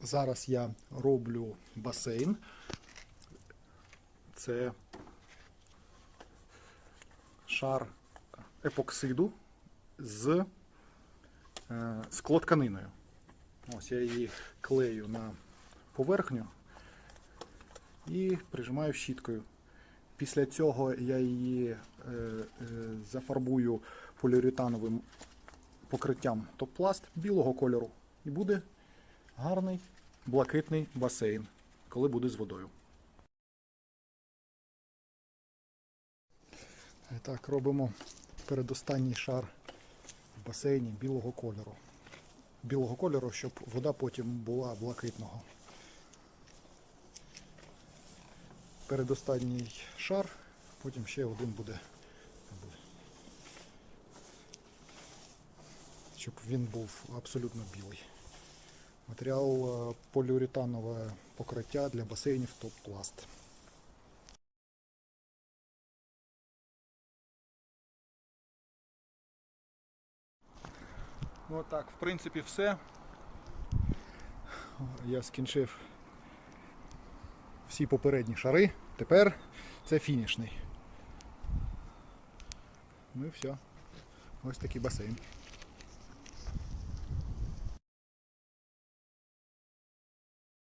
Зараз я роблю басейн. Це шар епоксиду з е, склотканиною. Ось я її клею на поверхню і прижимаю щіткою. Після цього я її е, е, зафарбую поліуретановим покриттям топ-пласт білого кольору. І буде гарний блакитний басейн, коли буде з водою. І Так, робимо передостанній шар в басейні білого кольору. Білого кольору, щоб вода потім була блакитного. Передостанній шар, потім ще один буде. Щоб він був абсолютно білий. Матеріал е, поліуретанове покриття для басейнів топ-пласт. Ну так, в принципі, все. Я скінчив всі попередні шари. Тепер це фінішний. Ну і все. Ось такий басейн.